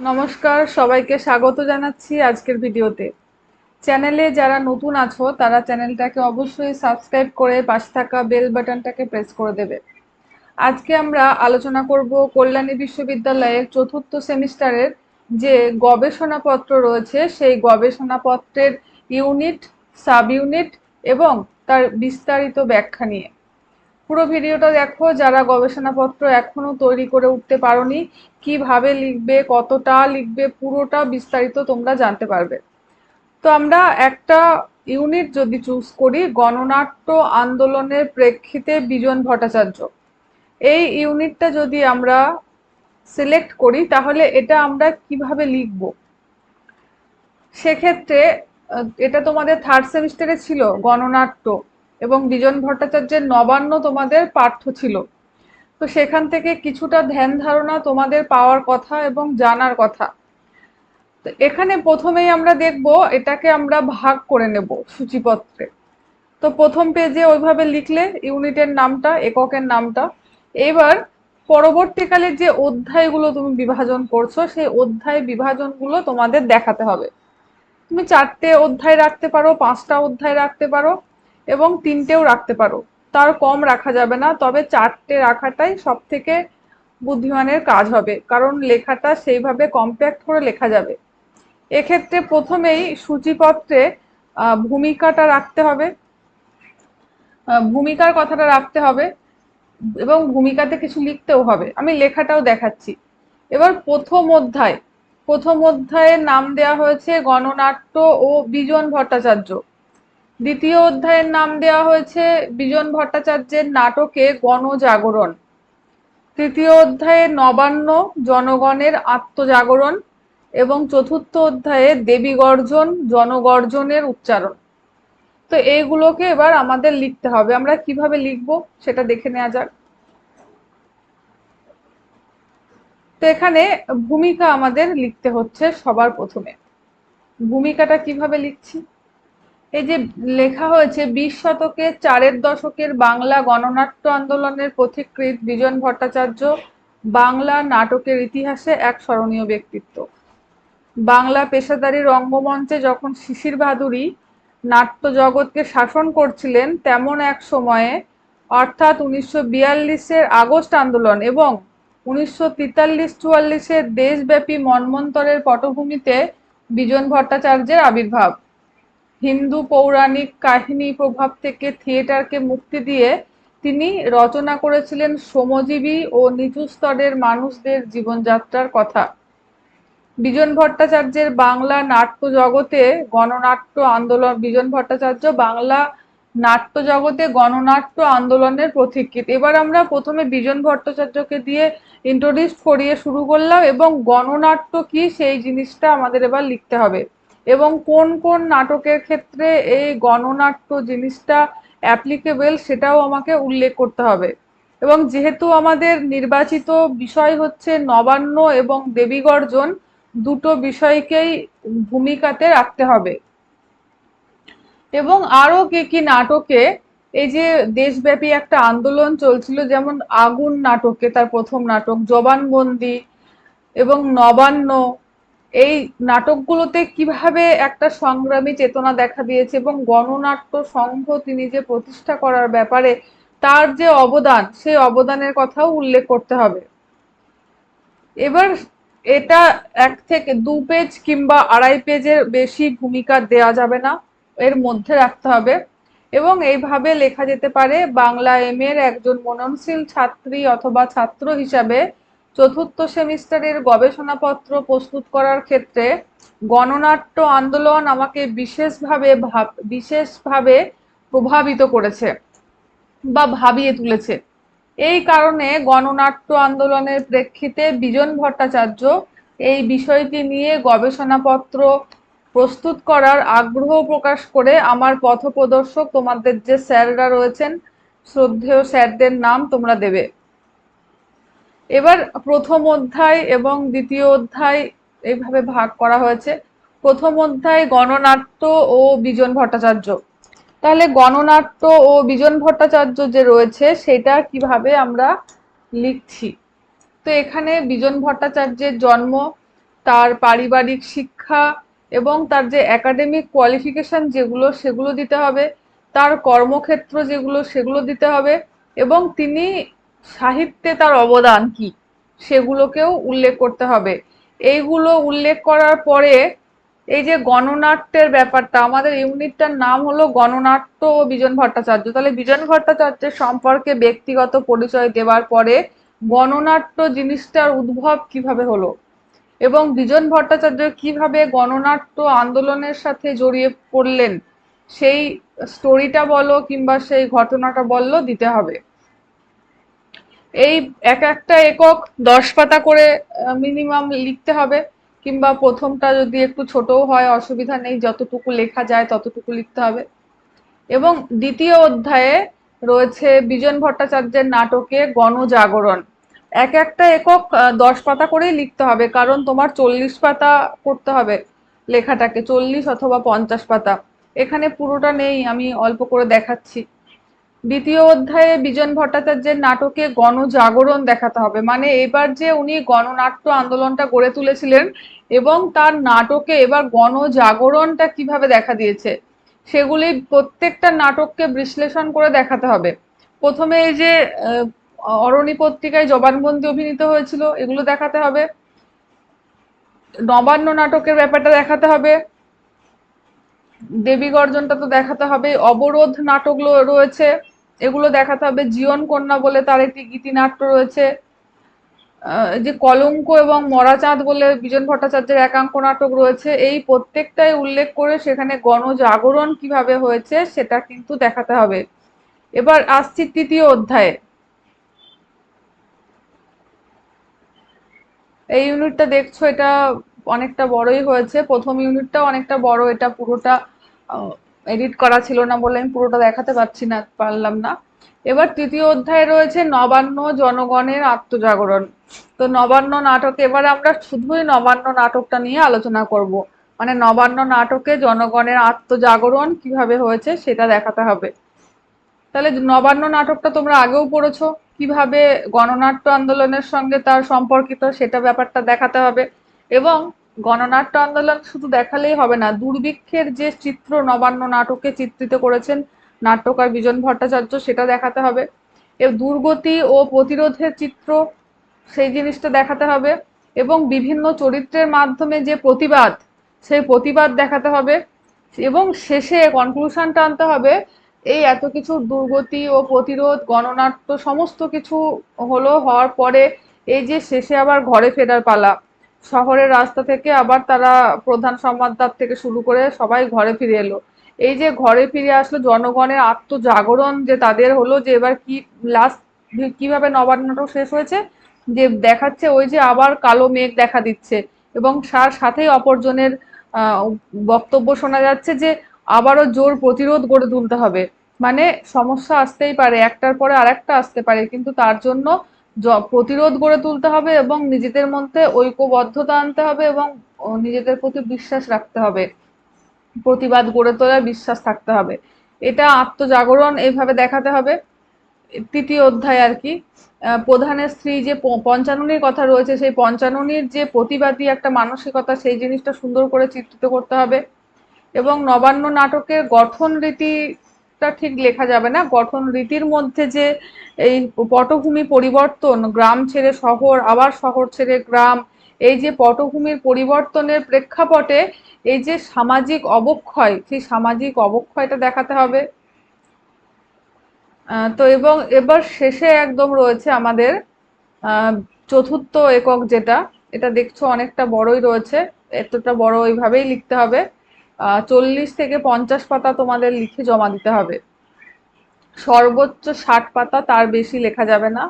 নমস্কার, সবাইকে স্বাগত জানাচ্ছি আজকের ভিডিওতে। চ্যানেলে যারা নতুন আছো, তারা চ্যানেলটাকে অবশ্যই সাবস্ক্রাইব করে পাশে থাকা বেল বাটনটাকে প্রেস করে দেবে। আজকে আমরা আলোচনা করব কল্যাণী বিশ্ববিদ্যালয়ের চতুর্থ সেমিস্টারের যে গবেষণাপত্র রয়েছে, সেই গবেষণাপত্রের ইউনিট সাব ইউনিট এবং তার বিস্তারিত ব্যাখ্যা নিয়ে। পুরো ভিডিওটা দেখো, যারা গবেষণাপত্র এখনও তৈরি করে উঠতে পারোনি, কীভাবে লিখবে, কতটা লিখবে, পুরোটা বিস্তারিত তোমরা জানতে পারবে। তো আমরা একটা ইউনিট যদি চুজ করি, গণনাট্য আন্দোলনের প্রেক্ষিতে বিজন ভট্টাচার্য। এই ইউনিটটা যদি আমরা সিলেক্ট করি, তাহলে এটা আমরা কীভাবে লিখব? সেক্ষেত্রে এটা তোমাদের থার্ড সেমিস্টারে ছিল গণনাট্য। এবং বিজন ভট্টাচার্যের নবান্ন তোমাদের পাঠ্য ছিল। তো সেখান থেকে কিছুটা ধ্যান ধারণা তোমাদের পাওয়ার কথা এবং জানার কথা। তো এখানে প্রথমেই আমরা দেখব, এটাকে আমরা ভাগ করে নেব সূচিপত্রে। তো প্রথম পেজে ওইভাবে লিখলে ইউনিটের নামটা, এককের নামটা। এবার পরবর্তীকালে যে অধ্যায়গুলো তুমি বিভাজন করছ, সেই অধ্যায় বিভাজনগুলো তোমাদের দেখাতে হবে। তুমি চারটে অধ্যায় রাখতে পারো, পাঁচটা অধ্যায় রাখতে পারো। এবং তিনটেও রাখতে পারো। তার কম রাখা যাবে না, তবে চারটে রাখাটাই সব থেকে বুদ্ধিমানের কাজ হবে, কারণ লেখাটা সেইভাবে কম্প্যাক্ট করে লেখা যাবে। এক্ষেত্রে প্রথমেই সূচিপত্রে ভূমিকাটা রাখতে হবে। ভূমিকার কথাটা রাখতে হবে এবং ভূমিকাতে কিছু লিখতেও হবে। আমি লেখাটাও দেখাচ্ছি। এবার প্রথম অধ্যায়। প্রথম অধ্যায়ের নাম দেওয়া হয়েছে গণনাট্য ও বিজন ভট্টাচার্য। দ্বিতীয় অধ্যায়ের নাম দেওয়া হয়েছে বিজন ভট্টাচার্যের নাটকে গণজাগরণ। তৃতীয় অধ্যায়ে নবান্ন, জনগণের আত্মজাগরণ এবং চতুর্থ অধ্যায়ে দেবী গর্জন জনগর্জনের উচ্চারণ। তো এইগুলোকে এবার আমাদের লিখতে হবে। আমরা কীভাবে লিখব সেটা দেখে নেওয়া যাক। তো এখানে ভূমিকা আমাদের লিখতে হচ্ছে সবার প্রথমে। ভূমিকাটা কীভাবে লিখছি? এই যে লেখা হয়েছে, বিশ শতকে চারের দশকের বাংলা গণনাট্য আন্দোলনের পথিকৃৎ বিজন ভট্টাচার্য, বাংলা নাটকের ইতিহাসে এক স্মরণীয় ব্যক্তিত্ব। বাংলা পেশাদারি রঙ্গমঞ্চে যখন শিশির ভাদুরী নাট্য জগৎকে শাসন করছিলেন, তেমন এক সময়ে, অর্থাৎ উনিশশো বিয়াল্লিশের আগস্ট আন্দোলন এবং উনিশশো তেতাল্লিশ চুয়াল্লিশের দেশব্যাপী মন্বন্তরের পটভূমিতে বিজন ভট্টাচার্যের আবির্ভাব। হিন্দু পৌরাণিক কাহিনী প্রভাব থেকে থিয়েটারকে মুক্তি দিয়ে তিনি রচনা করেছিলেন শ্রমজীবী ও নিচু স্তরের মানুষদের জীবনযাত্রার কথা। বিজন ভট্টাচার্যের বাংলা নাট্য জগতে গণনাট্য আন্দোলন, বিজন ভট্টাচার্য বাংলা নাট্য জগতে গণনাট্য আন্দোলনের প্রতীক্ষিত। এবার আমরা প্রথমে বিজন ভট্টাচার্যকে দিয়ে ইন্ট্রোডিউস করিয়ে শুরু করলাম এবং গণনাট্য কি সেই জিনিসটা আমাদের এবার লিখতে হবে। এবং কোন কোন নাটকের ক্ষেত্রে এই গণনাট্য জিনিসটা অ্যাপ্লিকেবল সেটাও আমাকে উল্লেখ করতে হবে। এবং যেহেতু আমাদের নির্বাচিত বিষয় হচ্ছে নবান্ন এবং দেবীগর্জন, দুটো বিষয়কেই ভূমিকাতে রাখতে হবে। এবং আরও কি কি নাটকে, এই যে দেশব্যাপী একটা আন্দোলন চলছিল, যেমন আগুন নাটকে তার প্রথম নাটক, জবানবন্দি এবং নবান্ন এই নাটকগুলোতে কীভাবে একটা সংগ্রামী চেতনা দেখা দিয়েছে এবং গণনাট্য সংঘ তিনি যে প্রতিষ্ঠা করার ব্যাপারে তার যে অবদান, সেই অবদানের কথাও উল্লেখ করতে হবে। এবার এটা এক থেকে দু পেজ কিংবা আড়াই পেজের বেশি ভূমিকা দেওয়া যাবে না, এর মধ্যে রাখতে হবে। এবং এইভাবে লেখা যেতে পারে, বাংলা এম এর একজন মননশীল ছাত্রী অথবা ছাত্র হিসাবে চতুর্থ সেমিস্টারের গবেষণাপত্র প্রস্তুত করার ক্ষেত্রে গণনাট্য আন্দোলন আমাকে বিশেষভাবে ভাব, বিশেষভাবে প্রভাবিত করেছে বা ভাবিয়ে তুলেছে। এই কারণে গণনাট্য আন্দোলনের প্রেক্ষিতে বিজন ভট্টাচার্য এই বিষয়টি নিয়ে গবেষণাপত্র প্রস্তুত করার আগ্রহ প্রকাশ করে আমার পথপ্রদর্শক, তোমাদের যে স্যাররা রয়েছেন, শ্রদ্ধেয় স্যারদের নাম তোমরা দেবে। এবার প্রথম অধ্যায় এবং দ্বিতীয় অধ্যায় এইভাবে ভাগ করা হয়েছে। প্রথম অধ্যায় গণনাট্য ও বিজন ভট্টাচার্য। তাহলে গণনাট্য ও বিজন ভট্টাচার্য যে রয়েছে, সেটা কীভাবে আমরা লিখছি? তো এখানে বিজন ভট্টাচার্যের জন্ম, তার পারিবারিক শিক্ষা এবং তার যে একাডেমিক কোয়ালিফিকেশন যেগুলো, সেগুলো দিতে হবে, তার কর্মক্ষেত্র যেগুলো, সেগুলো দিতে হবে এবং তিনি সাহিত্যে তার অবদান কি? সেগুলোকেও উল্লেখ করতে হবে। এইগুলো উল্লেখ করার পরে এই যে গণনাট্যের ব্যাপারটা, আমাদের ইউনিটটার নাম হলো গণনাট্য ও বিজন ভট্টাচার্য। তাহলে বিজন ভট্টাচার্যের সম্পর্কে ব্যক্তিগত পরিচয় দেওয়ার পরে গণনাট্য জিনিসটার উদ্ভব কীভাবে হলো? এবং বিজন ভট্টাচার্য কীভাবে গণনাট্য আন্দোলনের সাথে জড়িয়ে পড়লেন? সেই স্টোরিটা বলো কিংবা সেই ঘটনাটা বলল, দিতে হবে। এই এক একটা একক দশ পাতা করে মিনিমাম লিখতে হবে, কিংবা প্রথমটা যদি একটু ছোটও হয়, অসুবিধা নেই, যতটুকু লেখা যায় ততটুকু লিখতে হবে। এবং দ্বিতীয় অধ্যায়ে রয়েছে বিজন ভট্টাচার্যের নাটকে গণজাগরণ। এক একটা একক দশ পাতা করেই লিখতে হবে, কারণ তোমার চল্লিশ পাতা করতে হবে লেখাটাকে, চল্লিশ অথবা পঞ্চাশ পাতা। এখানে পুরোটা নেই, আমি অল্প করে দেখাচ্ছি। দ্বিতীয় অধ্যায়ে বিজন ভট্টাচার্যের নাটকে গণজাগরণ দেখাতে হবে। মানে এবার যে উনি গণনাট্য আন্দোলনটা গড়ে তুলেছিলেন এবং তার নাটকে এবার গণজাগরণটা কীভাবে দেখা দিয়েছে, সেগুলি প্রত্যেকটা নাটককে বিশ্লেষণ করে দেখাতে হবে। প্রথমে এই যে অরণি পত্রিকায় জবানবন্দি অভিনীত হয়েছিল, এগুলো দেখাতে হবে। নবান্ন নাটকের ব্যাপারটা দেখাতে হবে। দেবী গর্জনটা তো দেখাতে হবে। অবরোধ নাটক রয়েছে। এগুলো দেখাতে হবে। জীবন কন্যা বলে তার একটি গীতিনাট্য রয়েছে। যে কলঙ্ক এবং মরাচাঁদ বলে বিজন ভট্টাচার্যের একাঙ্ক নাটক রয়েছে, এই প্রত্যেকটাই উল্লেখ করে সেখানে গণজাগরণ কীভাবে হয়েছে সেটা কিন্তু দেখাতে হবে। এবার আসছি তৃতীয় অধ্যায়ে। এই ইউনিটটা দেখছ, এটা অনেকটা বড়ই হয়েছে। প্রথম ইউনিটটা অনেকটা বড়, এটা পুরোটা এডিট করা ছিল না বলে আমি পুরোটা দেখাতে পারছি না, পারলাম না। এবার তৃতীয় অধ্যায়ে রয়েছে নবান্ন জনগণের আত্মজাগরণ। তো নবান্ন নাটক, এবার আমরা শুধুই নবান্ন নাটকটা নিয়ে আলোচনা করব। মানে নবান্ন নাটকে জনগণের আত্মজাগরণ কীভাবে হয়েছে সেটা দেখাতে হবে। তাহলে নবান্ন নাটকটা তোমরা আগেও পড়েছো, কীভাবে গণনাট্য আন্দোলনের সঙ্গে তার সম্পর্কিত সেটা ব্যাপারটা দেখাতে হবে। এবং গণনাট্য আন্দোলন শুধু দেখালেই হবে না, দুর্ভিক্ষের যে চিত্র নবান্ন নাটকে চিত্রিত করেছেন নাট্যকার বিজন ভট্টাচার্য, সেটা দেখাতে হবে। এ দুর্গতি ও প্রতিরোধের চিত্র, সেই জিনিসটা দেখাতে হবে এবং বিভিন্ন চরিত্রের মাধ্যমে যে প্রতিবাদ, সেই প্রতিবাদ দেখাতে হবে এবং শেষে কনক্লুশনটা আনতে হবে, এই এত কিছু দুর্গতি ও প্রতিরোধ, গণনাট্য, সমস্ত কিছু হলো হওয়ার পরে এই যে শেষে আবার ঘরে ফেরার পালা। শহরের রাস্তা থেকে আবার তারা প্রধান সংবাদদার থেকে শুরু করে সবাই ঘরে ফিরে এলো। এই যে ঘরে ফিরে আসলো জনগণের আত্মজাগরণ যে তাদের হলো যে এবার কি লাস্ট কীভাবে নবান্নটা শেষ হয়েছে, যে দেখাচ্ছে ওই যে আবার কালো মেঘ দেখা দিচ্ছে এবং তার সাথেই অপরজনের বক্তব্য শোনা যাচ্ছে যে আবারও জোর প্রতিরোধ গড়ে তুলতে হবে। মানে সমস্যা আসতেই পারে, একটার পরে আরেকটা আসতে পারে, কিন্তু তার জন্য প্রতিরোধ গড়ে তুলতে হবে এবং নিজেদের মধ্যে ঐক্যবদ্ধতা আনতে হবে এবং নিজেদের প্রতি বিশ্বাস রাখতে হবে। প্রতিবাদ গড়ে তোলার বিশ্বাস থাকতে হবে। এটা আত্মজাগরণ এইভাবে দেখাতে হবে। তৃতীয় অধ্যায় আর কি। প্রধানের স্ত্রী যে পঞ্চাননীর কথা রয়েছে, সেই পঞ্চাননীর যে প্রতিবাদী একটা মানসিকতা, সেই জিনিসটা সুন্দর করে চিত্রিত করতে হবে। এবং নবান্ন নাটকের গঠন রীতিটা ঠিক লেখা যাবে না। গঠন রীতির মধ্যে যে এই পটভূমি পরিবর্তন, গ্রাম ছেড়ে শহর, আবার শহর ছেড়ে গ্রাম, এই যে পটভূমির পরিবর্তনের প্রেক্ষাপটে এই যে সামাজিক অবক্ষয়, সেই সামাজিক অবক্ষয়টা দেখাতে হবে। তো এবং এবার শেষে একদম রয়েছে আমাদের চতুর্থ একক যেটা, এটা দেখছ অনেকটা বড়ই রয়েছে, এতটা বড় ওইভাবেই লিখতে হবে। চল্লিশ থেকে পঞ্চাশ পাতা তোমাদের লিখে জমা দিতে হবে। সর্বোচ্চ ষাট পাতা তার বেশি লেখা যাবে না।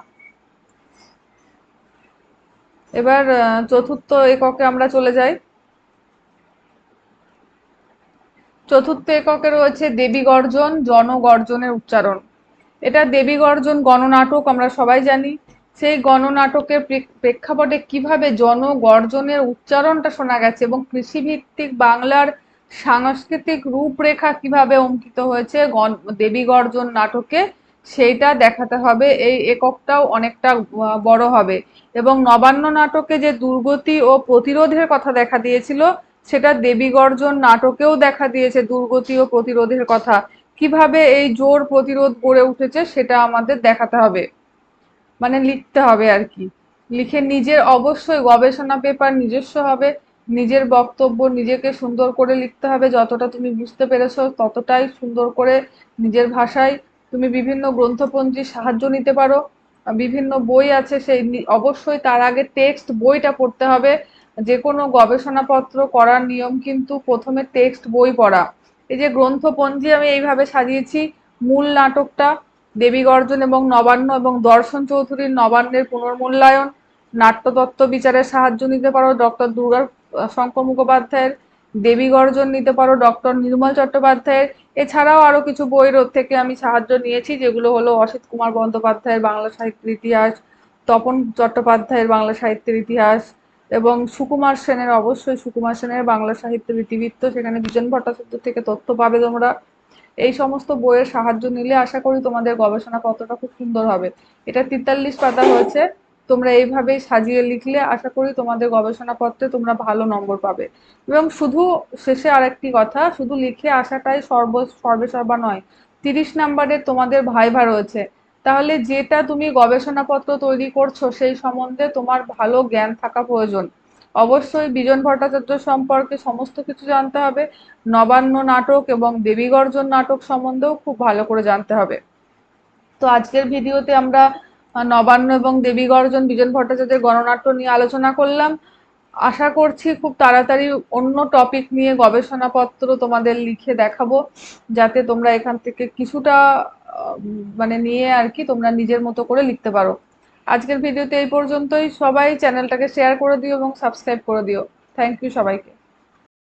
এবার চতুর্থ এককে আমরা চলে যাই। চতুর্থ এককে রয়েছে দেবী গর্জন জনগর্জনের উচ্চারণ। এটা দেবী গর্জন গণনাটক, আমরা সবাই জানি। সেই গণনাটকের প্রেক্ষাপটে কীভাবে জনগর্জনের উচ্চারণটা শোনা গেছে এবং কৃষিভিত্তিক বাংলার সাংস্কৃতিক রূপরেখা কীভাবে অঙ্কিত হয়েছে দেবী গর্জন নাটকে, সেইটা দেখাতে হবে। এই এককটাও অনেকটা বড় হবে। এবং নবান্ন নাটকে যে দুর্গতি ও প্রতিরোধের কথা দেখা দিয়েছিল, সেটা দেবী গর্জন নাটকেও দেখা দিয়েছে দুর্গতি ও প্রতিরোধের কথা। কীভাবে এই জোর প্রতিরোধ গড়ে উঠেছে, সেটা আমাদের দেখাতে হবে। মানে লিখতে হবে আর কি। লিখে নিজের অবশ্যই গবেষণা পেপার নিজস্ব হবে। নিজের বক্তব্য নিজেকে সুন্দর করে লিখতে হবে, যতটা তুমি বুঝতে পেরেছ ততটাই সুন্দর করে নিজের ভাষায় তুমি বিভিন্ন গ্রন্থপঞ্জির সাহায্য নিতে পারো। বিভিন্ন বই আছে সেই অবশ্যই তার আগে টেক্সট বইটা পড়তে হবে। যে কোনো গবেষণাপত্র করার নিয়ম কিন্তু প্রথমে টেক্সট বই পড়া। এই যে গ্রন্থপঞ্জি আমি এইভাবে সাজিয়েছি, মূল নাটকটা দেবী গর্জন এবং নবান্ন এবং দর্শন চৌধুরীর নবান্নের পুনর্মূল্যায়ন, নাট্যতত্ত্ব বিচারের সাহায্য নিতে পারো, ডক্টর দুর্গা শঙ্কর মুখোপাধ্যায়ের দেবী গর্জন নিতে পারো, ডক্টর নির্মল চট্টোপাধ্যায়ের। এছাড়াও আরও কিছু বইয়ের থেকে আমি সাহায্য নিয়েছি, যেগুলো হলো অসিত কুমার বন্দ্যোপাধ্যায়ের বাংলা সাহিত্যের ইতিহাস, তপন চট্টোপাধ্যায়ের বাংলা সাহিত্যের ইতিহাস এবং সুকুমার সেনের, অবশ্যই সুকুমার সেনের বাংলা সাহিত্যের ইতিবৃত্ত, সেখানে বিজন ভট্টাচার্য থেকে তথ্য পাবে তোমরা। এই সমস্ত বইয়ের সাহায্য নিলে আশা করি তোমাদের গবেষণা পত্রটা খুব সুন্দর হবে। এটা তেতাল্লিশ পাতা হয়েছে। তোমরা এইভাবেই সাজিয়ে লিখলে আশা করি তোমাদের গবেষণা পত্রে তোমরা ভালো নম্বর পাবে। এবং শুধু শেষে আরেকটি কথা, শুধু লিখে আসাটাই সর্ব, সর্বেসর্বা নয়, তিরিশ নাম্বারের তোমাদের ভাইভা রয়েছে। তাহলে যেটা তুমি গবেষণাপত্র তৈরি করছ সেই সম্বন্ধে তোমার ভালো জ্ঞান থাকা প্রয়োজন। অবশ্যই বিজন ভট্টাচার্য সম্পর্কে সমস্ত কিছু জানতে হবে, নবান্ন নাটক এবং দেবীগর্জন নাটক সম্বন্ধেও খুব ভালো করে জানতে হবে। তো আজকের ভিডিওতে আমরা নবান্ন এবং দেবীগর্জন, বিজন ভট্টাচার্যের গণনাট্য নিয়ে আলোচনা করলাম। আশা করছি খুব তাড়াতাড়ি অন্য টপিক নিয়ে গবেষণাপত্র তোমাদের লিখে দেখাবো, যাতে তোমরা এখান থেকে কিছুটা মানে নিয়ে আর কি তোমরা নিজের মতো করে লিখতে পারো। আজকের ভিডিওতে এই পর্যন্তই। সবাই চ্যানেলটাকে শেয়ার করে দিও এবং সাবস্ক্রাইব করে দিও। থ্যাংক ইউ সবাইকে।